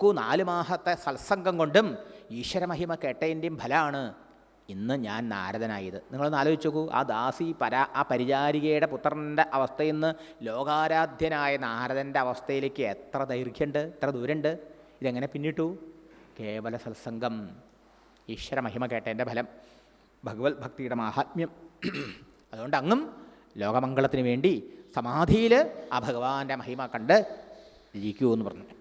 നോക്കൂ നാല് മാസത്തെ സത്സംഗം കൊണ്ടും ഈശ്വരമഹിമ കേട്ടതിന്റെയും ഫലമാണ് ഇന്ന് ഞാൻ നാരദനായത്. നിങ്ങളൊന്ന് ആലോചിച്ച് നോക്കൂ ആ ദാസി പരാ ആ പരിചാരികയുടെ പുത്രന്റെ അവസ്ഥയിൽ നിന്ന് ലോകാരാധ്യനായ നാരദന്റെ അവസ്ഥയിലേക്ക് എത്ര ദൈർഘ്യമുണ്ട് എത്ര ദൂരമുണ്ട്? ഇതെങ്ങനെ പിന്നിട്ടു? കേവല സത്സംഗം ഈശ്വരമഹിമ കേട്ടതിന്റെ ഫലം ഭഗവത് ഭക്തിയുടെ മാഹാത്മ്യം. അതുകൊണ്ട് അങ്ങും ലോകമംഗളത്തിന് വേണ്ടി സമാധിയിൽ ആ ഭഗവാന്റെ മഹിമ കണ്ട് ഇരിക്കൂ എന്ന് പറഞ്ഞു.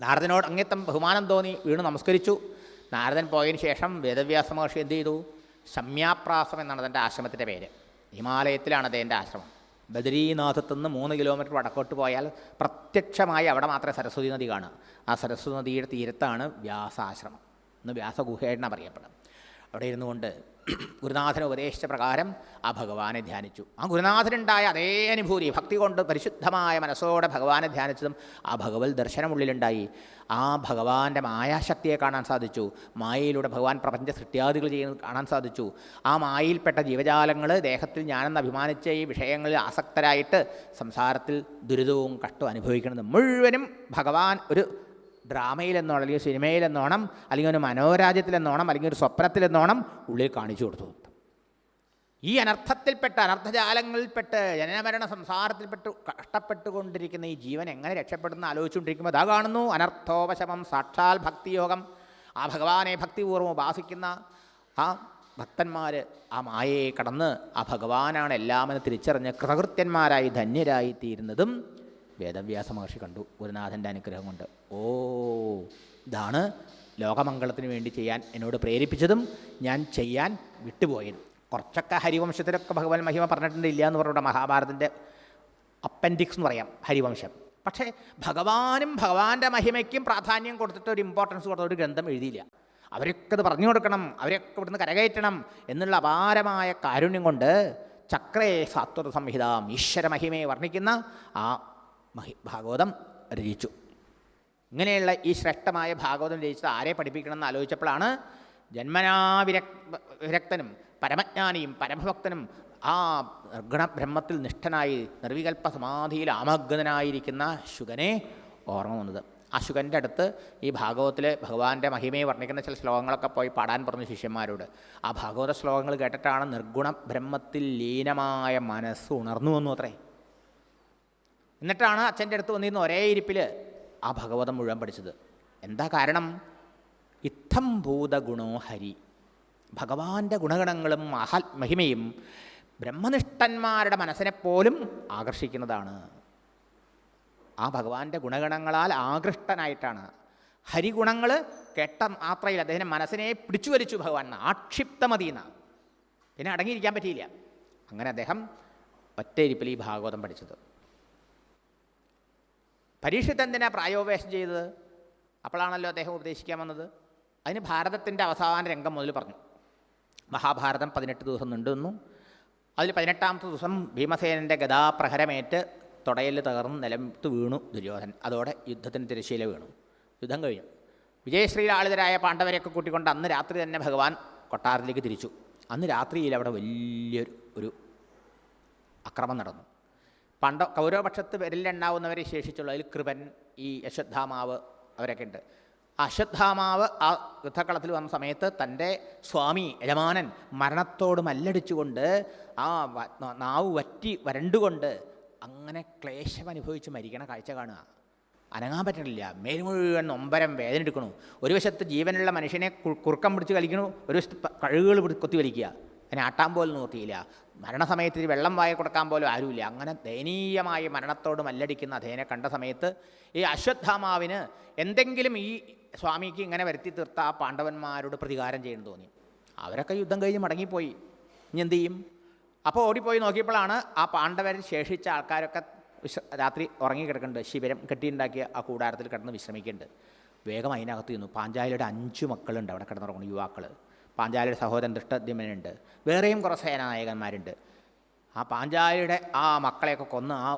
നാരദനോട് അങ്ങേത്തം ബഹുമാനം തോന്നി വീണ് നമസ്കരിച്ചു. നാരദൻ പോയതിന് ശേഷം വേദവ്യാസ മഹർഷി എന്ത് ചെയ്തു? ശമ്യാപ്രാസം എന്നാണ് അതിന്റെ ആശ്രമത്തിന്റെ പേര്. ഹിമാലയത്തിലാണ് അദ്ദേഹന്റെ ആശ്രമം. ബദരീനാഥത്തു നിന്ന് മൂന്ന് കിലോമീറ്റർ വടക്കോട്ട് പോയാൽ പ്രത്യക്ഷമായി അവിടെ മാത്രമേ സരസ്വതി നദി കാണുക ആ സരസ്വതി നദിയുടെ തീരത്താണ് വ്യാസാശ്രമം. ഇന്ന് വ്യാസഗുഹേടന അറിയപ്പെടുന്നത് അവിടെ ഇരുന്നു കൊണ്ട് ഗുരുനാഥന് ഉപദേശിച്ച പ്രകാരം ആ ഭഗവാനെ ധ്യാനിച്ചു. ആ ഗുരുനാഥനുണ്ടായ അതേ അനുഭൂതി ഭക്തി കൊണ്ട് പരിശുദ്ധമായ മനസ്സോടെ ഭഗവാനെ ധ്യാനിച്ചതും ആ ഭഗവത് ദർശനമുള്ളിലുണ്ടായി. ആ ഭഗവാന്റെ മായാശക്തിയെ കാണാൻ സാധിച്ചു. മായയിലൂടെ ഭഗവാൻ പ്രപഞ്ച സൃഷ്ടിയാദികൾ ചെയ്യുന്നത് കാണാൻ സാധിച്ചു. ആ മായയിൽപ്പെട്ട ജീവജാലങ്ങൾ ദേഹത്തിൽ ഞാനെന്ന് അഭിമാനിച്ച ഈ വിഷയങ്ങളിൽ ആസക്തരായിട്ട് സംസാരത്തിൽ ദുരിതവും കഷ്ടവും അനുഭവിക്കുന്നത് മുഴുവനും ഭഗവാൻ ഒരു ഡ്രാമയിലെന്നോണം അല്ലെങ്കിൽ സിനിമയിലെന്നോണം അല്ലെങ്കിൽ ഒരു മനോരാജ്യത്തിലെന്നോണം അല്ലെങ്കിൽ ഒരു സ്വപ്നത്തിലെന്നോണം ഉള്ളിൽ കാണിച്ചു കൊടുത്തു. ഈ അനർത്ഥത്തിൽപ്പെട്ട് അനർത്ഥജാലങ്ങളിൽപ്പെട്ട് ജനനമരണ സംസാരത്തിൽപ്പെട്ട് കഷ്ടപ്പെട്ടുകൊണ്ടിരിക്കുന്ന ഈ ജീവൻ എങ്ങനെ രക്ഷപ്പെടുന്ന ആലോചിച്ചുകൊണ്ടിരിക്കുമ്പോൾ അതാ കാണുന്നു അനർത്ഥോപശമം സാക്ഷാൽ ഭക്തിയോഗം ആ ഭഗവാനെ ഭക്തിപൂർവം ഉപാസിക്കുന്ന ആ ഭക്തന്മാർ ആ മായയെ കടന്ന് ആ ഭഗവാനാണ് എല്ലാമെന്ന് തിരിച്ചറിഞ്ഞ് കൃതകൃത്യന്മാരായി ധന്യരായി തീരുന്നതും വേദവ്യാസ മഹർഷി കണ്ടു ഗുരുനാഥന്റെ അനുഗ്രഹം കൊണ്ട്. ഓ ഇതാണ് ലോകമംഗളത്തിന് വേണ്ടി ചെയ്യാൻ എന്നോട് പ്രേരിപ്പിച്ചതും ഞാൻ ചെയ്യാൻ വിട്ടുപോയതും. കുറച്ചൊക്കെ ഹരിവംശത്തിലൊക്കെ ഭഗവാൻ മഹിമ പറഞ്ഞിട്ടുണ്ട് ഇല്ല എന്ന് പറഞ്ഞുകൊണ്ട് മഹാഭാരതത്തിന്റെ അപ്പൻഡിക്സ് എന്ന് പറയാം ഹരിവംശം. പക്ഷേ ഭഗവാനും ഭഗവാന്റെ മഹിമയ്ക്കും പ്രാധാന്യം കൊടുത്തിട്ട് ഒരു ഇമ്പോർട്ടൻസ് കൊടുത്ത ഒരു ഗ്രന്ഥം എഴുതിയില്ല. അവരൊക്കെ അത് പറഞ്ഞു കൊടുക്കണം അവരൊക്കെ ഇവിടുന്ന് കരകയറ്റണം എന്നുള്ള അപാരമായ കാരുണ്യം കൊണ്ട് ചക്രേ സാത്വത സംഹിതാം ഈശ്വര മഹിമയെ വർണിക്കുന്ന ആ മഹി ഭാഗവതം രചിച്ചു. ഇങ്ങനെയുള്ള ഈ ശ്രേഷ്ഠമായ ഭാഗവതം രചിച്ചത് ആരെ പഠിപ്പിക്കണമെന്ന് ആലോചിച്ചപ്പോഴാണ് ജന്മനാ വിരക് വിരക്തനും പരമജ്ഞാനിയും പരമഭക്തനും ആ ഗുണബ്രഹ്മത്തിൽ നിഷ്ഠനായി നിർവികൽപ്പ സമാധിയിൽ ആമഗ്നനായിരിക്കുന്ന ശുഗനെ ഓർമ്മ വന്നത്. ആ ശുഗന്റെ അടുത്ത് ഈ ഭാഗവത്തിൽ ഭഗവാന്റെ മഹിമയെ വർണിക്കുന്ന ചില ശ്ലോകങ്ങളൊക്കെ പോയി പാടാൻ പറഞ്ഞു ശിഷ്യന്മാരോട്. ആ ഭാഗവത ശ്ലോകങ്ങൾ കേട്ടിട്ടാണ് നിർഗുണ ബ്രഹ്മത്തിൽ ലീനമായ മനസ്സ് ഉണർന്നു വന്നു അത്രേ. എന്നിട്ടാണ് അച്ഛന്റെ അടുത്ത് വന്നിരുന്ന ഒരേ ഇരിപ്പിൽ ആ ഭഗവതം മുഴുവൻ പഠിച്ചത്. എന്താ കാരണം? ഇത്തം ഭൂതഗുണോ ഹരി. ഭഗവാന്റെ ഗുണഗണങ്ങളും മഹാത്മഹിമയും ബ്രഹ്മനിഷ്ഠന്മാരുടെ മനസ്സിനെ പോലും ആകർഷിക്കുന്നതാണ്. ആ ഭഗവാന്റെ ഗുണഗണങ്ങളാൽ ആകൃഷ്ടനായിട്ടാണ്. ഹരിഗുണങ്ങൾ കേട്ട മാത്രയിൽ അദ്ദേഹം മനസ്സിനെ പിടിച്ചു വലിച്ചു ഭഗവാൻ ആക്ഷിപ്തമതീന പിന്നെ അടങ്ങിയിരിക്കാൻ പറ്റിയില്ല. അങ്ങനെ അദ്ദേഹം ഒറ്റയിരിപ്പിൽ ഈ ഭാഗവതം പഠിച്ചത്. പരീക്ഷത്ത് എന്തിനാ പ്രായോപേഷം ചെയ്തത്? അപ്പോഴാണല്ലോ അദ്ദേഹം ഉപദേശിക്കാൻ വന്നത്. അതിന് ഭാരതത്തിന്റെ അവസാന രംഗം മുതൽ പറഞ്ഞു. മഹാഭാരതം പതിനെട്ട് ദിവസം നീണ്ടുവന്നു അതിൽ പതിനെട്ടാമത്തെ ദിവസം ഭീമസേനന്റെ ഗതാപ്രഹരമേറ്റ് തുടയിൽ തകർന്ന് നിലത്ത് വീണു ദുര്യോധൻ അതോടെ യുദ്ധത്തിന് തിരശ്ശീല വീണു. യുദ്ധം കഴിഞ്ഞു. വിജയശ്രീലാളിതരായ പാണ്ഡവരെയൊക്കെ കൂട്ടിക്കൊണ്ട് അന്ന് രാത്രി തന്നെ ഭഗവാൻ കൊട്ടാരത്തിലേക്ക് തിരിച്ചു. അന്ന് രാത്രിയിൽ അവിടെ വലിയൊരു ഒരു അക്രമം നടന്നു. പണ്ട കൗരവപക്ഷത്ത് വിരലിലെണ്ണാവുന്നവരെ ശേഷിച്ചുള്ള അതിൽ കൃപൻ ഈ അശ്വത്ഥാമാവ് അവരൊക്കെ ഉണ്ട്. അശ്വത്ഥാമാവ് ആ യുദ്ധക്കളത്തിൽ വന്ന സമയത്ത് തന്റെ സ്വാമി യജമാനൻ മരണത്തോട് മല്ലടിച്ചുകൊണ്ട് ആ നാവ് വറ്റി വരണ്ടുകൊണ്ട് അങ്ങനെ ക്ലേശം അനുഭവിച്ച് മരിക്കണ കാഴ്ച കാണുക. അനങ്ങാൻ പറ്റണില്ല. മേൽ മുഴുവൻ വേദന എടുക്കണു. ഒരു വശത്ത് ജീവനുള്ള മനുഷ്യനെ കുറുക്കം പിടിച്ച് കളിക്കണു ഒരു വശത്ത് കഴുകുകൾ കൊത്തി വലിക്കുക. അതിനെ ആട്ടാൻ പോലും നോക്കിയില്ല. മരണസമയത്ത് ഇത്തിരി വെള്ളം വായ കൊടുക്കാൻ പോലും ആരുമില്ല. അങ്ങനെ ദയനീയമായി മരണത്തോട് മല്ലടിക്കുന്ന അധേനെ കണ്ട സമയത്ത് ഈ അശ്വത്ഥാമാവിന് എന്തെങ്കിലും ഈ സ്വാമിക്ക് ഇങ്ങനെ വരുത്തി തീർത്ത ആ പാണ്ഡവന്മാരോട് പ്രതികാരം ചെയ്യണം തോന്നി. അവരൊക്കെ യുദ്ധം കഴിഞ്ഞ് മടങ്ങിപ്പോയി. ഇനി എന്ത് ചെയ്യും? അപ്പോൾ ഓടിപ്പോയി നോക്കിയപ്പോഴാണ് ആ പാണ്ഡവരിൽ ശേഷിച്ച ആൾക്കാരൊക്കെ വിശ്ര രാത്രി ഉറങ്ങിക്കിടക്കുന്നുണ്ട് ശിബിരം കെട്ടിയുണ്ടാക്കിയ ആ കൂടാരത്തിൽ കിടന്ന് വിശ്രമിക്കുന്നുണ്ട്. വേഗം അതിനകത്ത് ചെന്നു പാഞ്ചാലിയുടെ അഞ്ച് മക്കളുണ്ട് അവിടെ കിടന്നുറങ്ങുന്നു യുവാക്കൾ പാഞ്ചാലിയുടെ സഹോദരൻ ദൃഷ്ടദ്യുമനുണ്ട് വേറെയും കുറേ സേനാനായകന്മാരുണ്ട്. ആ പാഞ്ചാലിയുടെ ആ മക്കളെയൊക്കെ കൊന്ന് ആ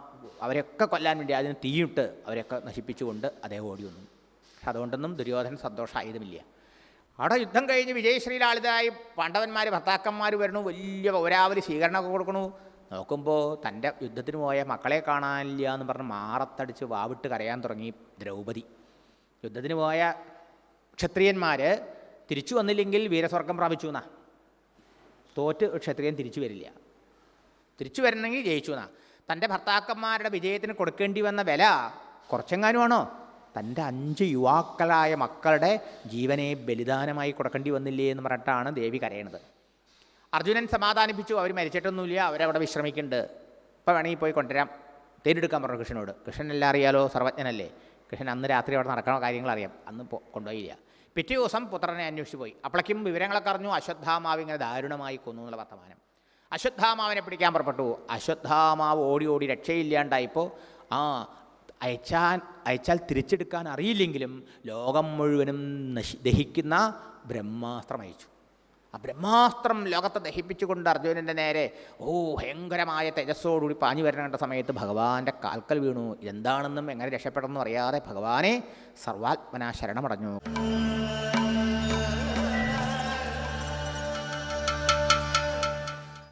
അവരെയൊക്കെ കൊല്ലാൻ വേണ്ടി അതിന് തീയിട്ട് അവരെയൊക്കെ നശിപ്പിച്ചുകൊണ്ട് അദ്ദേഹം ഓടി വന്നു. അതുകൊണ്ടൊന്നും ദുര്യോധന സന്തോഷമായതുമില്ല അവിടെ യുദ്ധം കഴിഞ്ഞ് വിജയശ്രീലാളിതായി പാണ്ഡവന്മാർ ഭർത്താക്കന്മാർ വരണു വലിയ പൗരാവലി സ്വീകരണമൊക്കെ കൊടുക്കണു. നോക്കുമ്പോൾ തന്റെ യുദ്ധത്തിന് പോയ മക്കളെ കാണാനില്ല എന്ന് പറഞ്ഞ് മാറത്തടിച്ച് വാവിട്ട് കരയാൻ തുടങ്ങി ദ്രൗപദി. യുദ്ധത്തിന് പോയ ക്ഷത്രിയന്മാർ തിരിച്ചു വന്നില്ലെങ്കിൽ വീരസ്വർഗം പ്രാപിച്ചു എന്നാ? തോറ്റ് ക്ഷത്രിയൻ തിരിച്ചു വരില്ല. തിരിച്ചു വരണമെങ്കിൽ ജയിച്ചു എന്നാ? തന്റെ ഭർത്താക്കന്മാരുടെ വിജയത്തിന് കൊടുക്കേണ്ടി വന്ന വില കുറച്ചെങ്ങാനുമാണോ? തന്റെ അഞ്ച് യുവാക്കളായ മക്കളുടെ ജീവനെ ബലിദാനമായി കൊടുക്കേണ്ടി വന്നില്ലേ എന്ന് പറഞ്ഞിട്ടാണ് ദേവി കരയണത്. അർജുനൻ സമാധാനിപ്പിച്ചു. അവർ മരിച്ചിട്ടൊന്നുമില്ല. അവരവിടെ വിശ്രമിക്കുന്നുണ്ട്. ഇപ്പം വേണമെങ്കിൽ പോയി കൊണ്ടുവരാം. തേരെടുക്കാൻ പറഞ്ഞു കൃഷ്ണനോട്. കൃഷ്ണൻ എല്ലാം അറിയാലോ? സർവജ്ഞനല്ലേ? കൃഷ്ണൻ അന്ന് രാത്രി അവിടെ നടക്കണ കാര്യങ്ങൾ അറിയാം. അന്ന് കൊണ്ടുപോയില്ല. പിറ്റേ ദിവസം പുത്രനെ അന്വേഷിച്ച് പോയി. അപ്പോഴേക്കും വിവരങ്ങളൊക്കെ അറിഞ്ഞു അശ്വത്ഥാമാവ് ഇങ്ങനെ ദാരുണമായി കൊന്നു എന്നുള്ള വർത്തമാനം. അശ്വത്ഥാമാവിനെ പിടിക്കാൻ പുറപ്പെട്ടു. അശ്വത്ഥാമാവ് ഓടി ഓടി രക്ഷയില്ലാണ്ടായപ്പോൾ ആ അയച്ചാൽ അയച്ചാൽ തിരിച്ചെടുക്കാൻ അറിയില്ലെങ്കിലും ലോകം മുഴുവനും നശി ദഹിക്കുന്ന ബ്രഹ്മാസ്ത്രം അയച്ചു. ആ ബ്രഹ്മാസ്ത്രം ലോകത്തെ ദഹിപ്പിച്ചുകൊണ്ട് അർജുനന്റെ നേരെ ഓ ഭയങ്കരമായ തേജസ്സോടുകൂടി പാഞ്ഞു വരേണ്ട സമയത്ത് ഭഗവാന്റെ കാൽക്കൽ വീണു. എന്താണെന്നും എങ്ങനെ രക്ഷപ്പെടണമെന്നും അറിയാതെ ഭഗവാനെ സർവാത്മന ശരണമടഞ്ഞു